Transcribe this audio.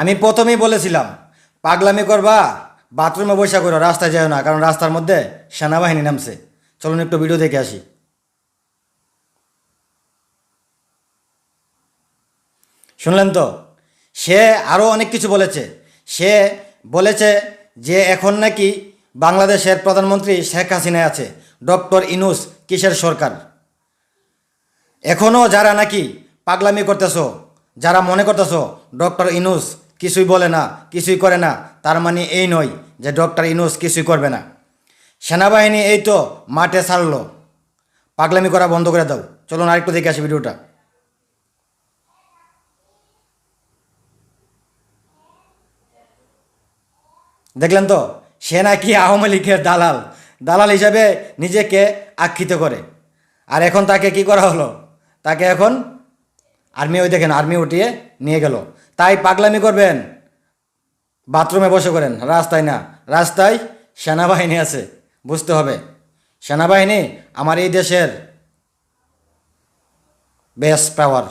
আমি প্রথমেই বলেছিলাম, পাগলামি করবা, বাথরুমে বসে করো, রাস্তায় যাও না, কারণ রাস্তার মধ্যে সেনাবাহিনী নামছে। চলুন একটু ভিডিও দেখে আসি। শুনলেন তো? সে আরও অনেক কিছু বলেছে। সে বলেছে যে এখন নাকি বাংলাদেশের প্রধানমন্ত্রী শেখ হাসিনা আছে, ডক্টর ইনুস কিসের সরকার? এখনও যারা নাকি পাগলামি করতেছ, যারা মনে করতেছো ডক্টর ইনুস কিছুই বলে না, কিছুই করে না। তার মানে এই নয় যে ডক্টর ইনুস কিছুই করবে না। সেনাবাহিনী এই তো মাঠে ছাড়লো। পাগলামি করা বন্ধ করে দাও। চলুন আরেকটু দেখে আসি ভিডিওটা। দেখলেন তো? সে নাকি আওয়ামী লীগের দালাল। দালাল হিসাবে নিজেকে আখ্যিত করে। আর এখন তাকে কি করা হলো? তাকে এখন আর্মি ওই দেখেন, আর্মি উঠিয়ে নিয়ে গেল। তাই পাগলামি করবেন। বাথরুমে বসে করেন, রাস্তায় না। রাস্তায় সেনাবাহিনী আছে, বুঝতে হবে। সেনাবাহিনী আমার এই দেশের বেস্ট পাওয়ার